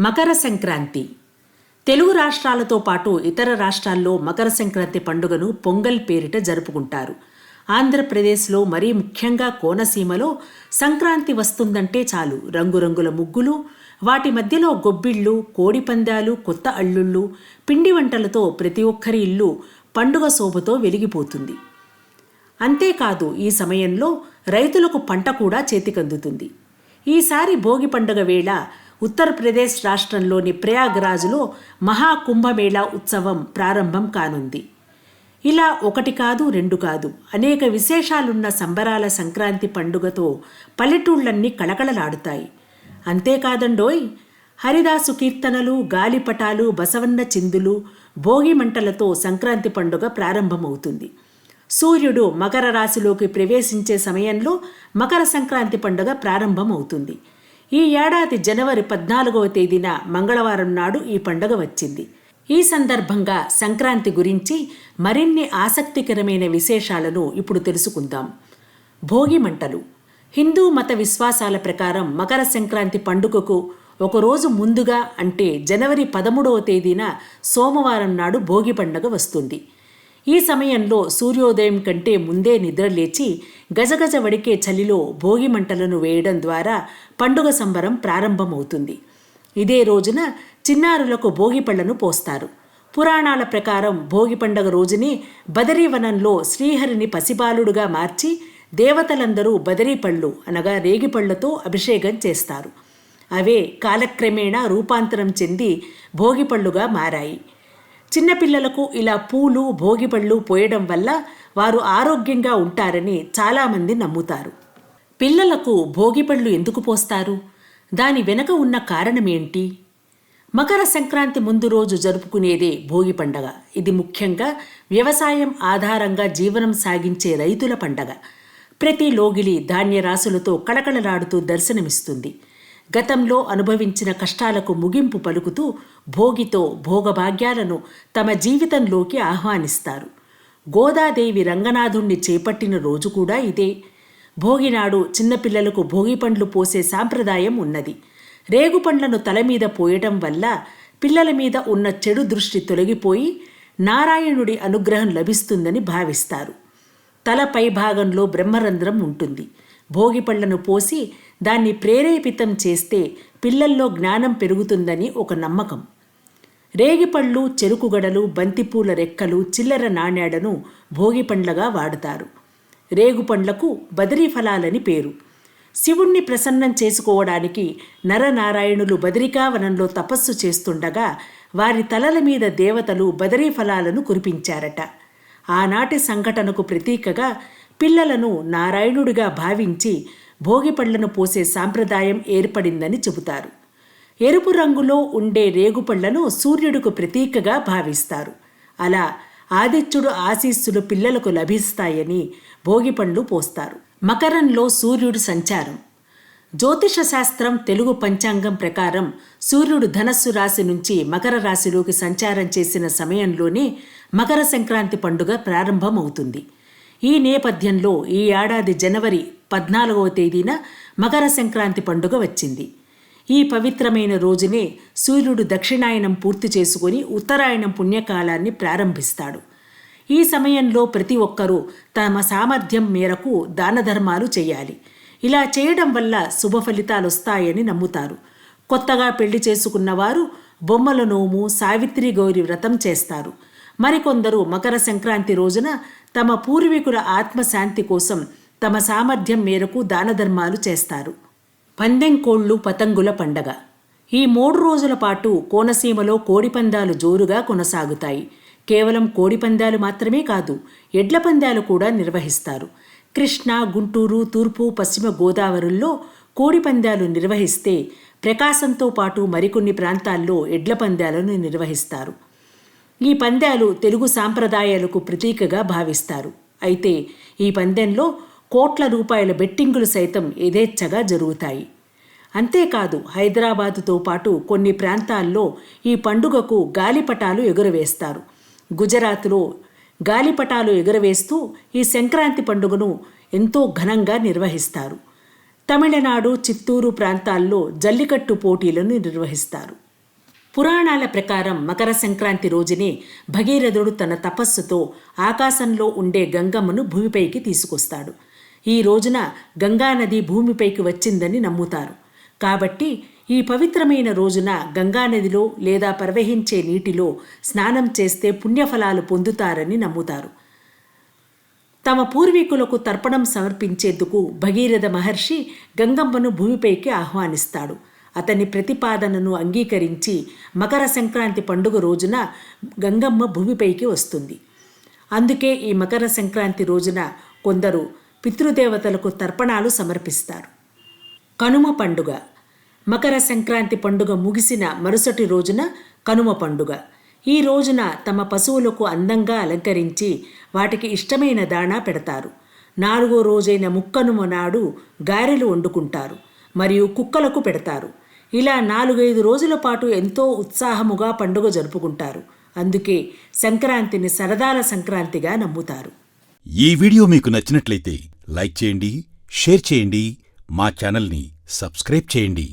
మకర సంక్రాంతి. తెలుగు రాష్ట్రాలతో పాటు ఇతర రాష్ట్రాల్లో మకర సంక్రాంతి పండుగను పొంగల్ పేరిట జరుపుకుంటారు. ఆంధ్రప్రదేశ్లో మరీ ముఖ్యంగా కోనసీమలో సంక్రాంతి వస్తుందంటే చాలు. రంగురంగుల ముగ్గులు వాటి మధ్యలో గొబ్బిళ్ళు కోడిపందాలు కొత్త అల్లుళ్ళు పిండి వంటలతో ప్రతి ఒక్కరి ఇల్లు పండుగ శోభతో వెలిగిపోతుంది. అంతేకాదు ఈ సమయంలో రైతులకు పంట కూడా చేతికందుతుంది. ఈసారి భోగి పండుగ వేళ ఉత్తరప్రదేశ్ రాష్ట్రంలోని ప్రయాగ్రాజ్లో మహాకుంభమేళా ఉత్సవం ప్రారంభం కానుంది. ఇలా ఒకటి కాదు రెండు కాదు. అనేక విశేషాలున్న సంబరాల సంక్రాంతి పండుగతో పల్లెటూళ్ళన్నీ కళకళలాడుతాయి. అంతేకాదండోయ్ హరిదాసు కీర్తనలు గాలిపటాలు బసవన్న చిందులు భోగి మంటలతో సంక్రాంతి పండుగ ప్రారంభమవుతుంది. సూర్యుడు మకర రాశిలోకి ప్రవేశించే సమయంలో మకర సంక్రాంతి పండుగ ప్రారంభమవుతుంది. ఈ ఏడాది జనవరి పద్నాలుగవ తేదీన మంగళవారం నాడు ఈ పండుగ వచ్చింది. ఈ సందర్భంగా సంక్రాంతి గురించి మరిన్ని ఆసక్తికరమైన విశేషాలను ఇప్పుడు తెలుసుకుందాం. భోగి మంటలు. హిందూ మత విశ్వాసాల ప్రకారం మకర సంక్రాంతి పండుగకు ఒకరోజు ముందుగా అంటే జనవరి పదమూడవ తేదీన సోమవారం నాడు భోగి పండుగ వస్తుంది. ఈ సమయంలో సూర్యోదయం కంటే ముందే నిద్రలేచి గజగజ వడికే చలిలో భోగి మంటలను వేయడం ద్వారా పండుగ సంబరం ప్రారంభమవుతుంది. ఇదే రోజున చిన్నారులకు భోగి పళ్ళను పోస్తారు. పురాణాల ప్రకారం భోగి పండగ రోజునే బదరీవనంలో శ్రీహరిని పసిబాలుడుగా మార్చి దేవతలందరూ బదరీ పళ్ళు అనగా రేగిపళ్ళతో అభిషేకం చేస్తారు. అవే కాలక్రమేణా రూపాంతరం చెంది భోగిపళ్ళుగా మారాయి. చిన్నపిల్లలకు ఇలా పూలు భోగిపళ్ళు పోయడం వల్ల వారు ఆరోగ్యంగా ఉంటారని చాలామంది నమ్ముతారు. పిల్లలకు భోగిపళ్ళు ఎందుకు పోస్తారు? దాని వెనక ఉన్న కారణమేంటి? మకర సంక్రాంతి ముందు రోజు జరుపుకునేదే భోగి పండగ. ఇది ముఖ్యంగా వ్యవసాయం ఆధారంగా జీవనం సాగించే రైతుల పండగ. ప్రతి లోగిలి ధాన్యరాశులతో కళకళలాడుతూ దర్శనమిస్తుంది. గతంలో అనుభవించిన కష్టాలకు ముగింపు పలుకుతూ భోగితో భోగభాగ్యాలను తమ జీవితంలోకి ఆహ్వానిస్తారు. గోదాదేవి రంగనాథుణ్ణి చేపట్టిన రోజు కూడా ఇదే. భోగినాడు చిన్నపిల్లలకు భోగి పండ్లు పోసే సాంప్రదాయం ఉన్నది. రేగుపండ్లను తల మీద పోయటం వల్ల పిల్లల మీద ఉన్న చెడు దృష్టి తొలగిపోయి నారాయణుడి అనుగ్రహం లభిస్తుందని భావిస్తారు. తల పైభాగంలో బ్రహ్మరంధ్రం ఉంటుంది. భోగిపళ్ళను పోసి దాన్ని ప్రేరేపితం చేస్తే పిల్లల్లో జ్ఞానం పెరుగుతుందని ఒక నమ్మకం. రేగిపళ్ళు చెరుకుగడలు బంతిపూల రెక్కలు చిల్లర నాణ్యాడను భోగిపండ్లగా వాడుతారు. రేగుపండ్లకు బదిరీ ఫలాలని పేరు. శివుణ్ణి ప్రసన్నం చేసుకోవడానికి నరనారాయణులు బదరికావనంలో తపస్సు చేస్తుండగా వారి తలల మీద దేవతలు బదరీ ఫలాలను కురిపించారట. ఆనాటి సంఘటనకు ప్రతీకగా పిల్లలను నారాయణుడిగా భావించి భోగిపళ్ళను పోసే సాంప్రదాయం ఏర్పడిందని చెబుతారు. ఎరుపు రంగులో ఉండే రేగుపళ్ళను సూర్యుడుకు ప్రతీకగా భావిస్తారు. అలా ఆదిత్యుడు ఆశీస్సులు పిల్లలకు లభిస్తాయని భోగిపళ్ళు పోస్తారు. మకరంలో సూర్యుడు సంచారం. జ్యోతిష శాస్త్రం తెలుగు పంచాంగం ప్రకారం సూర్యుడు ధనస్సు రాశి నుంచి మకర రాశిలోకి సంచారం చేసిన సమయంలోనే మకర సంక్రాంతి పండుగ ప్రారంభమవుతుంది. ఈ నేపథ్యంలో ఈ ఏడాది జనవరి పద్నాలుగవ తేదీన మకర సంక్రాంతి పండుగ వచ్చింది. ఈ పవిత్రమైన రోజునే సూర్యుడు దక్షిణాయనం పూర్తి చేసుకుని ఉత్తరాయణం పుణ్యకాలాన్ని ప్రారంభిస్తాడు. ఈ సమయంలో ప్రతి ఒక్కరూ తమ సామర్థ్యం మేరకు దాన ధర్మాలు చేయాలి. ఇలా చేయడం వల్ల శుభ ఫలితాలు వస్తాయని నమ్ముతారు. కొత్తగా పెళ్ళి చేసుకున్న వారు బొమ్మల నోము సావిత్రి గౌరి వ్రతం చేస్తారు. మరికొందరు మకర సంక్రాంతి రోజున తమ పూర్వీకుల ఆత్మశాంతి కోసం తమ సామర్థ్యం మేరకు దానధర్మాలు చేస్తారు. పందెం కోళ్ళు పతంగుల పండగ. ఈ మూడు రోజుల పాటు కోనసీమలో కోడిపందాలు జోరుగా కొనసాగుతాయి. కేవలం కోడిపందాలు మాత్రమే కాదు ఎడ్ల పందాలు కూడా నిర్వహిస్తారు. కృష్ణా గుంటూరు తూర్పు పశ్చిమ గోదావరుల్లో కోడిపందాలు నిర్వహిస్తే ప్రకాశంతో పాటు మరికొన్ని ప్రాంతాల్లో ఎడ్ల పందాలను నిర్వహిస్తారు. ఈ పందాలు తెలుగు సాంప్రదాయాలకు ప్రతీకగా భావిస్తారు. అయితే ఈ పందెంలో కోట్ల రూపాయల బెట్టింగులు సైతం యథేచ్ఛగా జరుగుతాయి. అంతేకాదు హైదరాబాదుతో పాటు కొన్ని ప్రాంతాల్లో ఈ పండుగకు గాలిపటాలు ఎగురవేస్తారు. గుజరాత్లో గాలిపటాలు ఎగురవేస్తూ ఈ సంక్రాంతి పండుగను ఎంతో ఘనంగా నిర్వహిస్తారు. తమిళనాడు చిత్తూరు ప్రాంతాల్లో జల్లికట్టు పోటీలను నిర్వహిస్తారు. పురాణాల ప్రకారం మకర సంక్రాంతి రోజునే భగీరథుడు తన తపస్సుతో ఆకాశంలో ఉండే గంగమ్మను భూమిపైకి తీసుకొస్తాడు. ఈ రోజున గంగానది భూమిపైకి వచ్చిందని నమ్ముతారు. కాబట్టి ఈ పవిత్రమైన రోజున గంగానదిలో లేదా ప్రవహించే నీటిలో స్నానం చేస్తే పుణ్యఫలాలు పొందుతారని నమ్ముతారు. తమ పూర్వీకులకు తర్పణం సమర్పించేందుకు భగీరథ మహర్షి గంగమ్మను భూమిపైకి ఆహ్వానిస్తాడు. అతని ప్రతిపాదనను అంగీకరించి మకర సంక్రాంతి పండుగ రోజున గంగమ్మ భూమిపైకి వస్తుంది. అందుకే ఈ మకర సంక్రాంతి రోజున కొందరు పితృదేవతలకు తర్పణాలు సమర్పిస్తారు. కనుమ పండుగ. మకర సంక్రాంతి పండుగ ముగిసిన మరుసటి రోజున కనుమ పండుగ. ఈ రోజున తమ పశువులకు అందంగా అలంకరించి వాటికి ఇష్టమైన దాణా పెడతారు. నాలుగో రోజైన ముక్కనుమ నాడు గారెలు వండుకుంటారు మరియు కుక్కలకు పెడతారు. ఇలా నాలుగైదు రోజుల పాటు ఎంతో ఉత్సాహముగా పండుగ జరుపుకుంటారు. అందుకే సంక్రాంతిని సరదాల సంక్రాంతిగా నమ్ముతారు. ఈ వీడియో మీకు నచ్చినట్లయితే లైక్ చేయండి షేర్ చేయండి మా ఛానల్ని సబ్స్క్రైబ్ చేయండి.